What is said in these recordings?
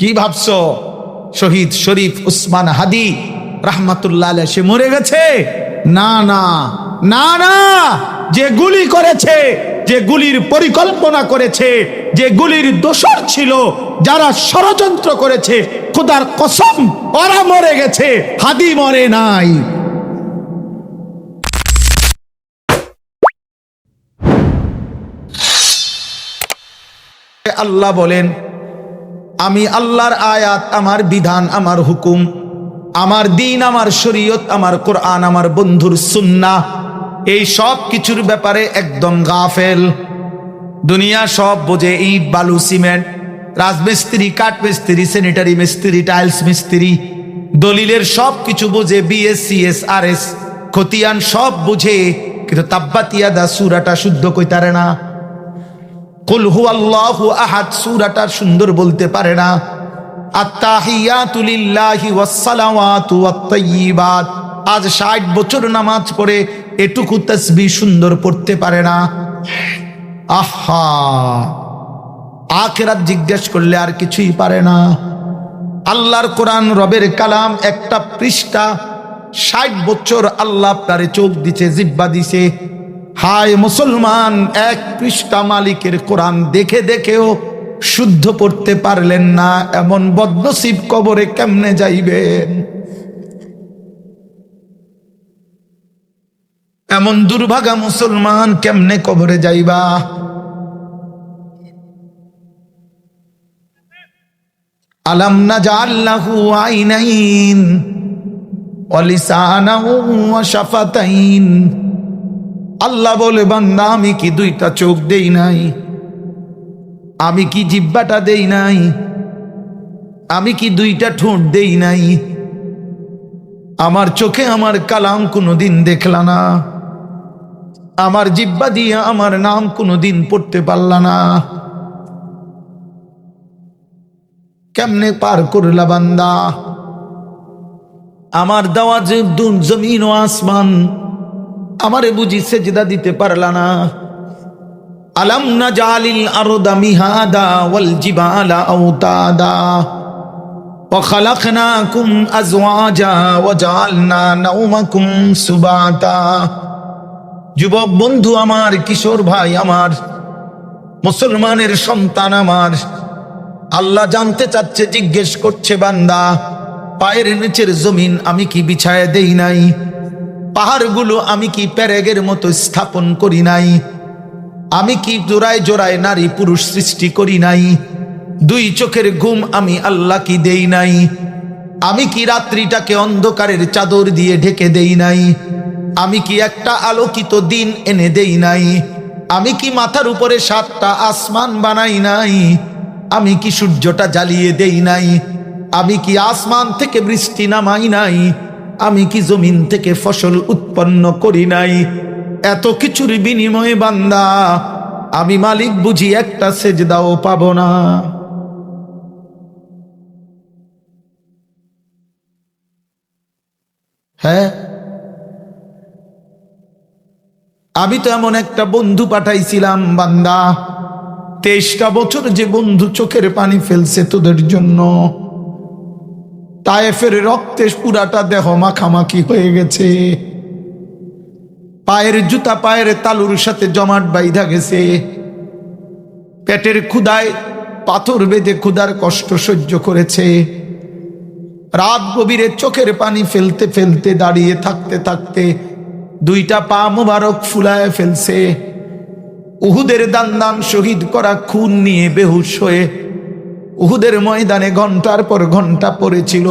কি ভাবছ? শহীদ শরীফ উসমান হাদি রাহমাতুল্লাহ সে মরে গেছে? না না না না। যে গুলি করেছে, যে গুলির পরিকল্পনা করেছে, যে গুলির দোষর ছিল, যারা ষড়যন্ত্র করেছে, খোদার কসম, ওরা মরে গেছে, হাদি মরে নাই। আল্লাহ বলেন আমি আল্লাহর আয়াত, আমার বিধান, আমার হুকুম, আমার দিন, আমার শরীয়ত, আমার কোরআন, আমার বন্ধুর সুন্না এই সব কিছুর ব্যাপারে একদম গাফেল। দুনিয়া সব বোঝে, ইট, বালু, সিমেন্ট, রাজমিস্ত্রি কাঠ মিস্ত্রি স্যানিটারি মিস্ত্রি টাইলস মিস্ত্রি, দলিলের সব কিছু বোঝে বিএসসিএস আর এস খতিয়ান সব বুঝে, কিন্তু তাব্বাতিয়াদা সুরাটা শুদ্ধ কইতারে না। কুল হু আল্লাহু আহাদ, সূরাটা সুন্দর বলতে পারে না। আজ 60 বছর নামাজ পড়ে এটুকু তাসবিহ সুন্দর পড়তে পারে না। আহা! আখেরাত জিজ্ঞেস করলে আর কিছুই পারে না। আল্লাহর কোরআন, রবের কালাম, একটা পৃষ্ঠা। ষাট বছর আল্লাহ আপনারে চোখ দিছে, জিব্বা দিছে। হায় মুসলমান, এক পৃষ্ঠা মালিকের কোরআন দেখে দেখেও শুদ্ধ পড়তে পারলেন না, এমন বদনসিব কবরে কেমনে যাইবেন? এমন দুর্ভাগা মুসলমান কেমনে কবরে যাইবা? আলাম না জাল্লাহু আইনাইন অলিসানাহু ওয়া শাফাতাইন। আল্লাহ বলে, বান্দা, আমি কি দুইটা চোখ দেই নাই? আমি কি জিব্বাটা দেই নাই? আমি কি দুইটা ঠোঁট দেই নাই? আমার চোখে আমার কালাম কোনোদিন দেখলা না। আমার জিব্বা দিয়ে আমার নাম কোনোদিন পড়তে পারলা না। কেমনে পার করলা বান্দা? আমার দেওয়া যে দুন- জমিন ও আসমান আমারে বুঝি সেজদা দিতে পারলা না আলাম না জালিল আরদা মিহাদা ওয়াল জিবালা আওতাদা وخلقناكم أزواجا وجعلنا نومكم سباتا যুবক বন্ধু আমার কিশোর ভাই আমার মুসলমানের সন্তান আমার আল্লাহ জানতে চাচ্ছে জিজ্ঞেস করছে বান্দা পায়ের নিচের জমিন আমি কি বিছায় দেই নাই পাহাড়গুলো আমি কি প্যারেগের মতো স্থাপন করি নাই? আমি কি জোড়ায় জোড়ায় নারী পুরুষ সৃষ্টি করি নাই? দুই চোখের ঘুম আমি আল্লাহ কি দেই নাই। আমি কি রাত্রিটাকে অন্ধকারের চাদর দিয়ে ঢেকে দেই নাই? আমি কি একটা আলোকিত দিন এনে দেই নাই? আমি কি মাথার উপরে সাতটা আসমান বানাই নাই? আমি কি সূর্যটা জ্বালিয়ে দেই নাই? আমি কি আসমান থেকে বৃষ্টি নামাই নাই? আমি কি জমিন থেকে ফসল উৎপন্ন করি নাই? এত কিছুর বিনিময়ে বান্দা, আমি মালিক বুঝি একটা সেজদাও পাব না। হ্যাঁ? আমি তো এমন একটা বন্ধু পাঠাইছিলাম বান্দা, তেইশটা বছর যে বন্ধু চোখের পানি ফেলছে তোদের জন্য। তায়েফের রক্তে পুরাটা দেহ মাখামাখি হয়ে গেছে। পায়ের জুতা পায়ের তালুর সাথে জমাট বাইধা গেছে। পেটের ক্ষুদায় পাথর বেঁধে ক্ষুদার কষ্ট সহ্য করেছে। রাত গভীরে চোখের পানি ফেলতে ফেলতে দাঁড়িয়ে থাকতে থাকতে দুইটা পা মুবারক ফুলায় ফেলছে। উহুদের দান শহীদ করা খুন নিয়ে বেহুশ হয়ে উহুদের ময়দানে ঘণ্টার পর ঘণ্টা পড়েছিল।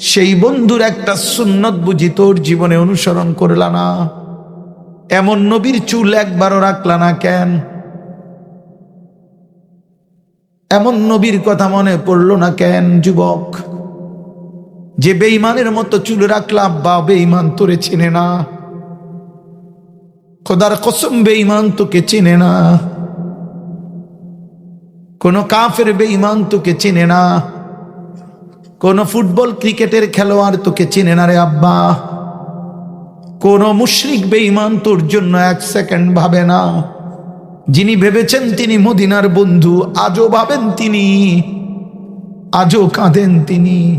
সেই বন্ধুর একটা সুন্নত বুঝি তোর জীবনে অনুসরণ করলা না। এমন নবীর চুল একবারও রাখলা না কেন? এমন নবীর কথা মনে পড়ল না কেন, যুবক? যে বেঈমানের মতো চুল রাখলা বা বেইমান তোরে চিনে না। খোদার কসম বেঈমান তোকে চিনে না। কোন কাফের বেঈমান তোকে চিনে না। কোন ফুটবল ক্রিকেটের খেলোয়াড় তোকে চিনে না রে আব্বা। কোন মুশরিক বেঈমান তোর জন্য এক সেকেন্ড ভাবে না। যিনি ভেবেছেন তিনি মদিনার বন্ধু, আজও ভাবেন তিনি, আজও কাঁদেন তিনি।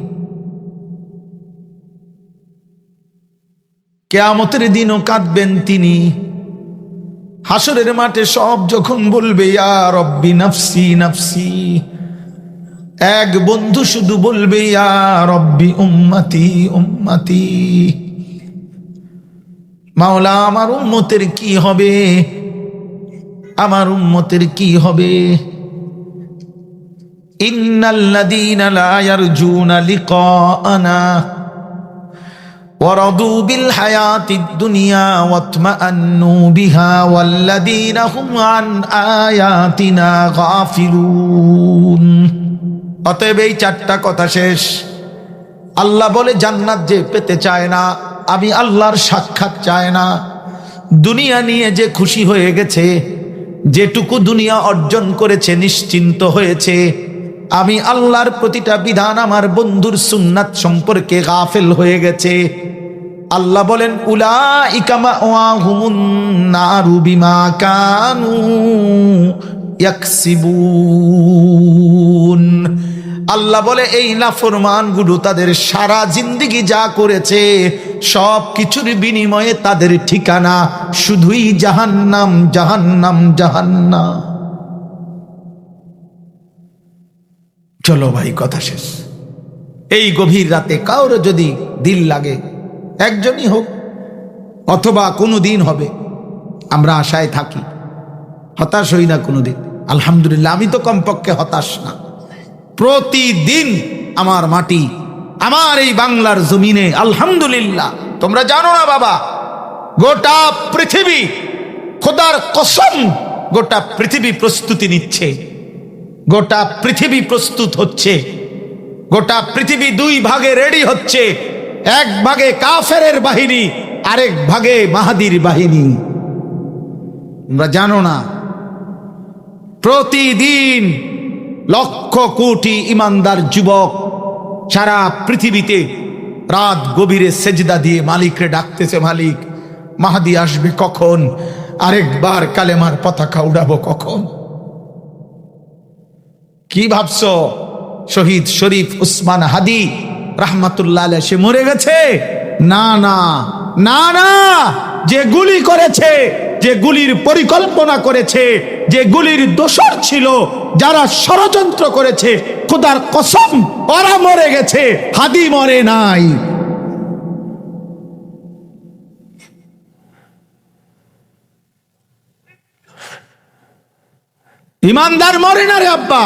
কেয়ামতের দিনও কাঁদবেন তিনি। হাসরের মাঠে সব যখন বলবে, ইয়া রব্বি নাফসি নাফসি। এক বন্ধু শুধু বলবে, ইয়া রব্বি উম্মাতি, উম্মতি। মাওলা, আমার উম্মতের কি হবে? আমার উম্মতের কি হবে? ইন্নাল্লাযীনা লা ইয়ারজুনা লিকাআনা। ورضوا بالحياة الدنيا واطمأنوا بها والذين هم عن آياتنا غافلون অতএব এই চারটা কথা শেষ আল্লাহ বলে জান্নাত যে পেতে চায় না আমি আল্লাহর সাক্ষাৎ চায় না দুনিয়া নিয়ে যে খুশি হয়ে গেছে যেটুকু দুনিয়া অর্জন করেছে নিশ্চিন্ত হয়েছে আমি আল্লাহর প্রতিটা বিধান আমার বন্ধুর সুন্নাত সম্পর্কে গাফেল হয়ে গেছে। আল্লাহ বলেন উলা ইকামা কানু আল্লাহ বলে, এই নাফরমান গুরু তাদের সারা জিন্দিগি যা করেছে, সব কিছুর বিনিময়ে তাদের ঠিকানা শুধুই জাহান্নাম জাহান্নাম জাহান্নাম। চলো ভাই, কথা শেষ। এই গভীর রাতে কারোর যদি দিল লাগে, একজনই হোক, অথবা কোনো দিন হবে, আমরা আশায় থাকি, হতাশ হই না কোনো দিন। আলহামদুলিল্লাহ, আমি তো কমপক্ষে হতাশ না। প্রতিদিন আমার মাটি, আমার এই বাংলার জমিনে, আলহামদুলিল্লাহ। তোমরা জানো না বাবা, গোটা পৃথিবী, খোদার কসম, গোটা পৃথিবী প্রস্তুতি নিচ্ছে। গোটা পৃথিবী প্রস্তুত হচ্ছে। গোটা পৃথিবী দুই ভাগে রেডি হচ্ছে। এক ভাগে কাফেরের বাহিনী, আরেক ভাগে মাহাদির বাহিনী। তোমরা জানো না, প্রতিদিন লক্ষ কোটি ইমানদার যুবক সারা পৃথিবীতে রাত গভীরে সেজদা দিয়ে মালিকরে ডাকতেছে, মালিক, মাহাদি আসবে কখন? আরেকবার কালেমার পতাকা উড়াবো কখন? কি ভাবছ? শহীদ শরীফ উসমান হাদি রাহমাতুল্লাহ সে মরে গেছে? না না না না, যে গুলি করেছে, যে গুলির পরিকল্পনা করেছে, যে গুলির দোষর ছিল, যারা ষড়যন্ত্র করেছে, খোদার কসম, ওরা মরে গেছে, হাদি মরে নাই। ইমানদার মরে না রে আব্বা।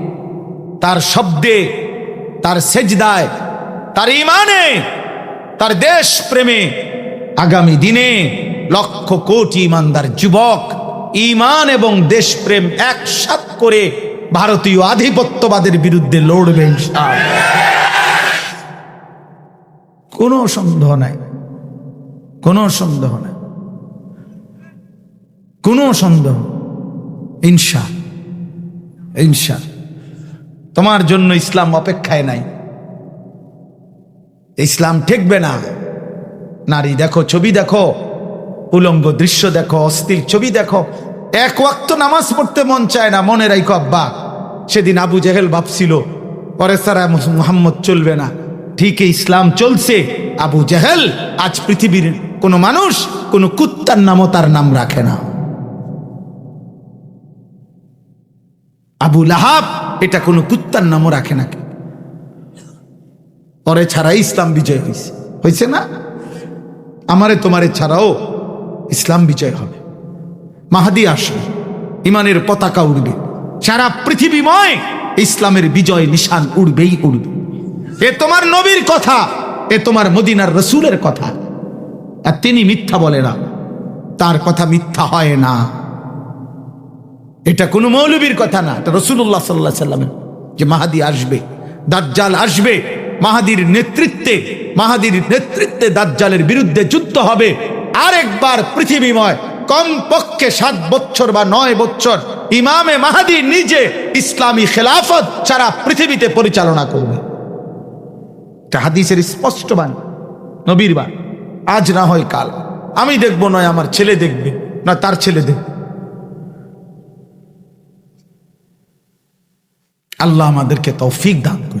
তার শব্দে, তার সেজদায়, তার ইমানে তার দেশ প্রেমে আগামী দিনে লক্ষ কোটি ইমানদার যুবক ইমান এবং দেশপ্রেম একসাথ করে ভারতীয় আধিপত্যবাদের বিরুদ্ধে লড়বে ইনশাআল্লাহ। কোনো সন্দেহ নাই। কোনো সন্দেহ নাই। কোনো সন্দেহ ইনশা ইনশা তোমার জন্য ইসলাম অপেক্ষায় নাই। ইসলাম ঠেকবে না। নারী দেখো, ছবি দেখো, উলঙ্গ দৃশ্য দেখো, অস্থির ছবি দেখো। এক ওয়াক্ত নামাজ পড়তে মন চায় না, মনে রাখো আব্বা, সেদিন আবু জেহেল ভাবছিল, পরে সারা মোহাম্মদ চলবে না। ঠিক ইসলাম চলছে। আবু জেহেল আজ পৃথিবীর কোনো মানুষ, কোনো কুত্তার নামও তার নাম রাখে না। আবু লাহাব এটা কোনো কুত্তার নামও রাখে না পরে ছাড়াই ইসলাম বিজয় হয়েছে হয়েছে না? আমারে তোমারে ছাড়াও ইসলাম বিজয় হবে। মাহাদি আসবে, ইমানের পতাকা উড়বে। সারা পৃথিবীময় ইসলামের বিজয় নিশান উড়বেই উড়বে। এ তোমার নবীর কথা, এ তোমার মদিনার রসুলের কথা। আর তিনি মিথ্যা বলে না। তার কথা মিথ্যা হয় না। এটা কোনো মৌলবীর কথা না, এটা রসুল্লাহ সাল্লাহ সাল্লামের। যে মাহাদি আসবে, দাজ্জাল আসবে, মাহাদির নেতৃত্বে মাহাদির নেতৃত্বে দাজ্জালের বিরুদ্ধে যুদ্ধ হবে। আরেকবার পৃথিবীময়, কমপক্ষে সাত বছর বা নয় বছর ইমামে মাহাদি নিজে ইসলামী খেলাফত সারা পৃথিবীতে পরিচালনা করবে। হাদিসের স্পষ্ট বাণী। নবীর বাণী, আজ না হয় কাল। আমি দেখব নয়, আমার ছেলে দেখবে, না তার ছেলে দেখবে। আল্লাহ আমাদেরকে তৌফিক দান করে